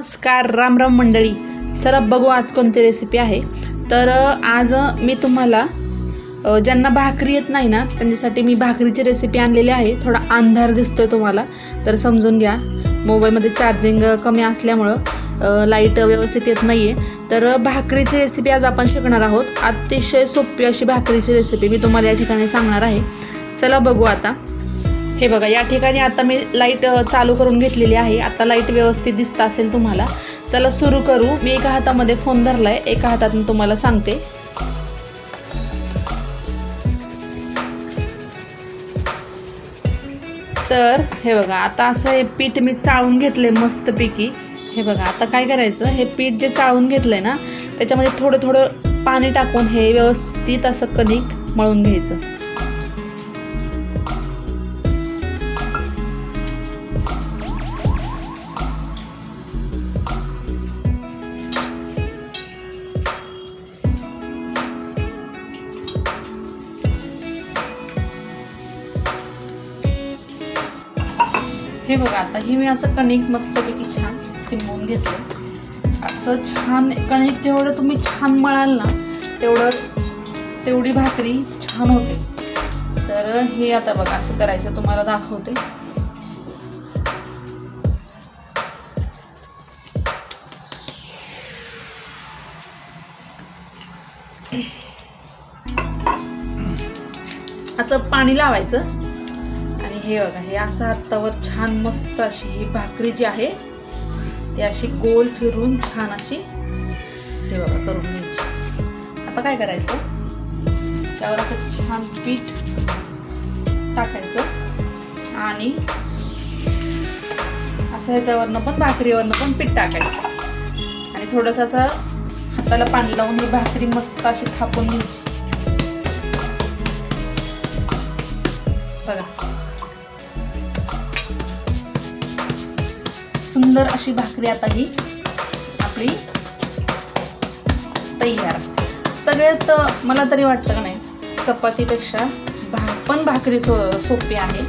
नमस्कार राम राम मंडळी. चला बघू आज कोणती रेसिपी आहे. तर आज मी तुम्हाला ज्यांना भाकरी येत नाही ना त्यांच्यासाठी मी भाकरीची रेसिपी आणलेली आहे. थोडा अंधार दिसतोय तुम्हाला तर समजून घ्या. मोबाईलमध्ये चार्जिंग कमी असल्यामुळं लाइट व्यवस्थित येत नाही आहे तर भाकरीची रेसिपी आज आपण शिकणार आहोत. अतिशय सोपी अशी भाकरीची रेसिपी मी तुम्हाला या ठिकाणी सांगणार आहे. चला बघू आता. हे बघा या ठिकाणी आता मी लाइट चालू करून घेतलेली आहे. आता लाइट व्यवस्थित दिसत असेल तुम्हाला. चला सुरू करू. मी एका हातामध्ये फोन धरलाय. एका हातात मी तुम्हाला सांगते. तर हे बघा आता असं हे पीठ मी चाळून घेतलंय मस्तपैकी. हे बघा आता काय करायचं? हे पीठ जे चाळून घेतलंय ना त्याच्यामध्ये थोडं थोडं पाणी टाकून हे व्यवस्थित असं कणिक मळून घ्यायचं. हे बघा आता ही मी असं कणिक मस्तपैकी छान फिरवून घेतलं असं छान कणिक जेवढं तुम्ही छान मळाल ना तेवढं तेवढी भाकरी छान होते. तर हे आता बघा असं करायचं तुम्हाला दाखवते. असं पाणी लावायचं. हे बघा हे असं हातावर छान मस्त अशी ही भाकरी जी आहे ती अशी गोल फिरून छान अशी हे बघा करून घ्यायची. आता काय करायचं? त्यावर असं छान पीठ टाकायचं आणि असं ह्याच्यावरनं पण भाकरीवरनं पण पीठ टाकायचं. आणि थोडंसं असं हाताला पाणी लावून ही भाकरी मस्त अशी थापून घ्यायची. बघा. सुंदर अशी भाकरी आता ही आपली तयार. सगळ्यात मला तरी वाटतं का नाही चपातीपेक्षा भा पण भाकरी सो सोपी आहे.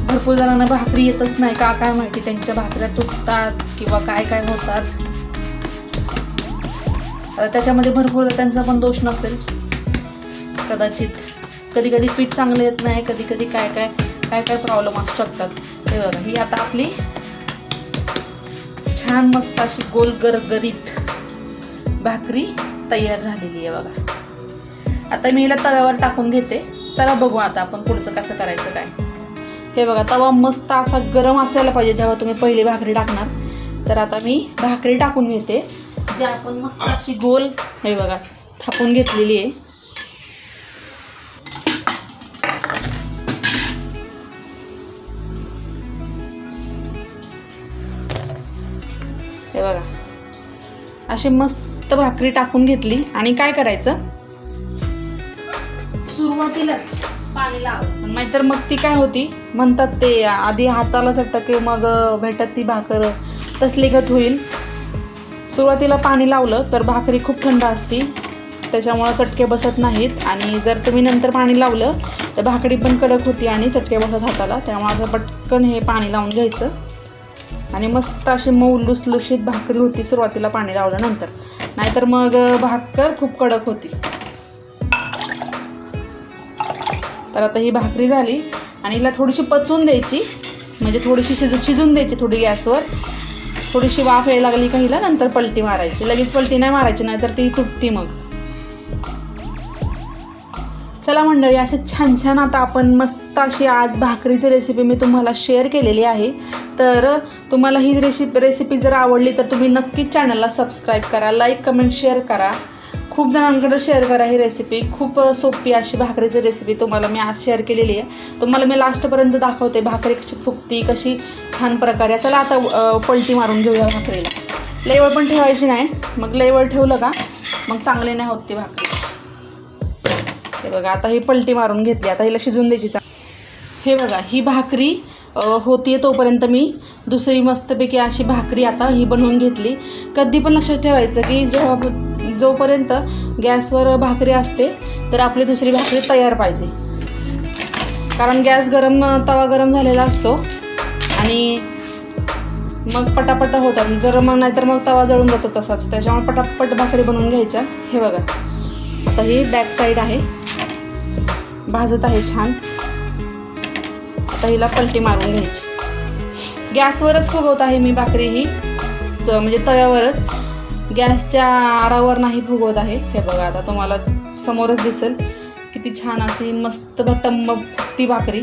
भरपूर जणांना भाकरी येतच नाही. का काय माहिती त्यांच्या भाकऱ्या तुटतात किंवा काय काय होतात. त्याच्यामध्ये भरपूर त्यांचा पण दोष नसेल. कदाचित कधी कधी पीठ चांगलं येत नाही कधी कधी काय काय काय काय प्रॉब्लेम असू शकतात. हे बघा ही आता आपली छान मस्त अशी गोल गरगरीत भाकरी तयार झालेली आहे बघा. आता मी हिला तव्यावर टाकून घेते. चला बघू आता आपण पुढचं कसं करायचं काय. हे बघा तवा मस्त असा गरम असायला पाहिजे जेव्हा तुम्ही पहिली भाकरी टाकणार. तर आता मी भाकरी टाकून घेते. जे आपण मस्त अशी गोल हे बघा थापून घेतलेली आहे. हे बघा. अशी मस्त भाकरी टाकून घेतली. आणि काय करायचं? सुरुवातीलाच पाणी लावायचं. नाहीतर मग ती काय होती? म्हणतात ते आधी हाताला चटके मग भेटत ती भाकर तसली गत होईल. सुरुवातीला पाणी लावलं तर भाकरी खूप थंड असती. त्याच्यामुळं चटके बसत नाहीत. आणि जर तुम्ही नंतर पाणी लावलं तर भाकरी पण कडक होती आणि चटके बसत हाताला. त्यामुळे असं पटकन हे पाणी लावून घ्यायचं. आणि मस्त अशी मऊ लुसलुशीत भाकरी होती सुरुवातीला पाणी लावल्यानंतर. नाहीतर मग भाकर खूप कडक होती. तर आता ही भाकरी झाली आणि हिला थोडीशी पचवून द्यायची. म्हणजे थोडीशी शिज शिजून द्यायची थोडी गॅसवर. थोडीशी वाफ यायला लागली का हिला नंतर पलटी मारायची. लगेच पलटी नाही मारायची नाहीतर ती तुटती मग. चला मंडळी असे छान छान आता आपण मस्त अशी आज भाकरीची रेसिपी मी तुम्हाला शेअर केलेली आहे. तर तुम्हाला ही रेसिपी रेसिपी जर आवडली तर तुम्ही नक्कीच चॅनलला सबस्क्राईब करा लाईक कमेंट शेअर करा. खूप जणांकडे शेअर करा ही रेसिपी खूप सोपी अशी भाकरीची रेसिपी तुम्हाला मी आज शेअर केलेली आहे. तुम्हाला मी लास्टपर्यंत दाखवते भाकरी कशी फुगती कशी छान प्रकारे. चला आता पलटी मारून घेऊया भाकरीला. लेवळ पण ठेवायची नाही. मग लेवळ ठेवलं का मग चांगली नाही होत ती भाकरी. हे बघा आता ही पलटी मारून घेतली आता हिला शिजवून द्यायची चा हे बघा ही भाकरी होती होतीये तोपर्यंत मी. दुसरी मस्तपैकी अशी भाकरी आता ही बनवून घेतली. कधी पण लक्षात ठेवायचं की जेव्हा जोपर्यंत गॅसवर भाकरी असते तर आपली दुसरी भाकरी तयार पाहिजे. कारण गॅस गरम तवा गरम झालेला असतो. आणि मग पटापट होतात. जर मग नाहीतर मग तवा जळून जातो तसाच. त्याच्यामुळे पटापट भाकरी बनवून घ्यायच्या. हे बघा. आता ही बॅक साईड आहे. भाजत आहे छान. आता हिला पलटी मारून घ्यायची. गॅसवरच फुगवत आहे मी भाकरी ही. म्हणजे तव्यावरच. गॅसच्या आरावर नाही फुगवत आहे. हे बघा आता तुम्हाला समोरच दिसेल. किती छान अशी मस्त टम्म फुगती भाकरी.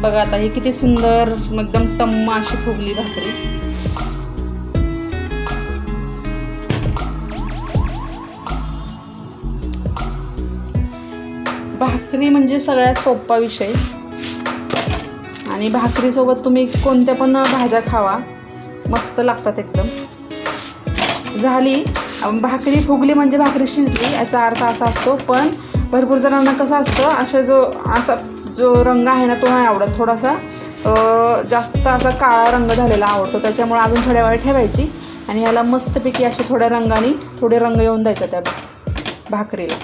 बघा आता ही किती सुंदर एकदम टम्म अशी फुगली भाकरी. भाकरी म्हणजे सगळ्यात सोपा विषय. आणि भाकरीसोबत तुम्ही कोणत्या पण भाज्या खावा मस्त लागतात एकदम. झाली. भाकरी फुगली म्हणजे भाकरी शिजली याचा अर्थ असा असतो पण भरपूर जणांना कसं असतं असा जो असा जो रंग आहे ना तो नाही आवडत. थोडासा जास्त असा काळा रंग झालेला आवडतो. त्याच्यामुळे अजून थोड्या वेळ ठेवायची आणि ह्याला मस्तपैकी अशा थोड्या रंगाने थोडे रंग येऊन द्यायचा त्या भाकरीला.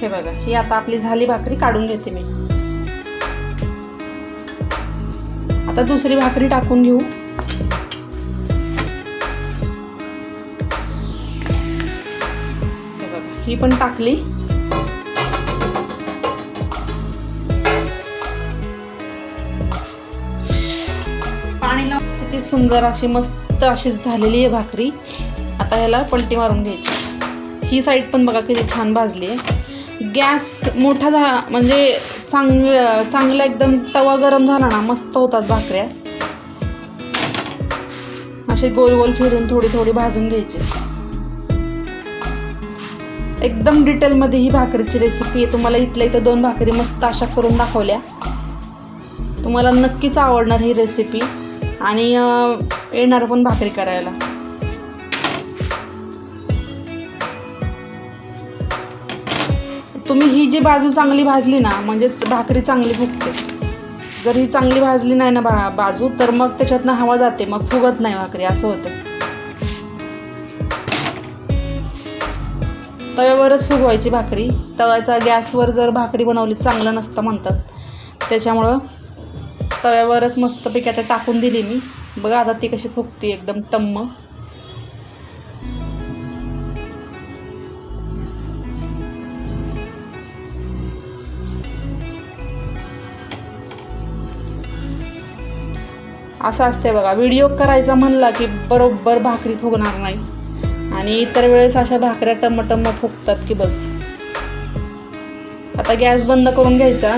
हे बघा ही आता आपली झाली भाकरी काढून घेते मी. आता दुसरी भाकरी टाकून घेऊ. ही पण टाकली. पाणी लावून किती सुंदर अशी मस्त अशीच झालेली आहे भाकरी. आता ह्याला पलटी मारून घ्यायची. ही साईड पण बघा किती छान भाजली आहे. गॅस मोठा झा म्हणजे चांगलं चांगला एकदम तवा गरम झाला ना मस्त होतात भाकऱ्या. असे गोल गोल फिरून थोडी थोडी भाजून घ्यायची. एकदम डिटेलमध्ये ही भाकरीची रेसिपी आहे. तुम्हाला इथल्या इथं दोन भाकरी मस्त अशा करून दाखवल्या. तुम्हाला नक्कीच आवडणार ही रेसिपी आणि येणार पण भाकरी करायला. तुम्ही ही जी बाजू चांगली भाजली ना म्हणजेच भाकरी चांगली फुगते. जर ही चांगली भाजली नाही ना बा बाजू तर मग त्याच्यातनं हवा जाते मग फुगत नाही भाकरी असं होतं. तव्यावरच फुगवायची भाकरी. तव्याचा गॅसवर जर भाकरी बनवली चांगलं नसतं म्हणतात. त्याच्यामुळं तव्यावरच मस्तपैकी आता टाकून दिली मी. बघा आता ती कशी फुगते एकदम टम्म. असं असते बघा. व्हिडिओ करायचा म्हणला की बरोबर भाकरी फुगणार नाही. आणि इतर वेळेस अशा भाकऱ्या टम्म फुगतात की बस. आता गॅस बंद करून घ्यायचा.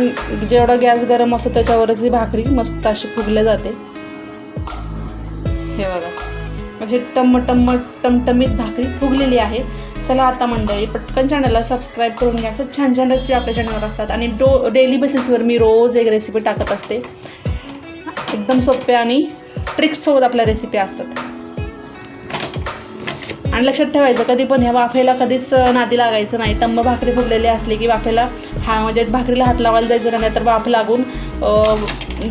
जेवढा गॅस गरम असतो त्याच्यावरच ही भाकरी मस्त अशी फुगल्या जाते. हे बघा. अशी टम्म टम्म टमटमीत भाकरी फुगलेली आहे. चला आता मंडळी पटकन चॅनलला सबस्क्राईब करून घ्या. असं छान छान रेसिपी आपल्या चॅनलवर असतात. आणि डो डेली बेसिसवर मी रोज एक रेसिपी टाकत असते. एकदम सोप्या आणि ट्रिक्ससोबत आपल्या रेसिपी असतात. आणि लक्षात ठेवायचं कधी पण ह्या वाफेला कधीच नादी लागायचं नाही. टंब भाकरी फुगलेली असली की वाफेला हा म्हणजे भाकरीला हात लावायला जायचं नाही तर वाफ लागून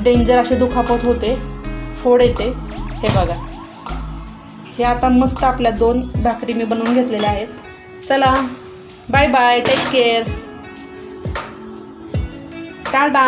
डेंजर असे दुखापत होते फोड येते. हे बघा. हे आता मस्त आपल्या दोन भाकरी मी बनवून घेतलेल्या आहेत. चला. Bye bye take care tata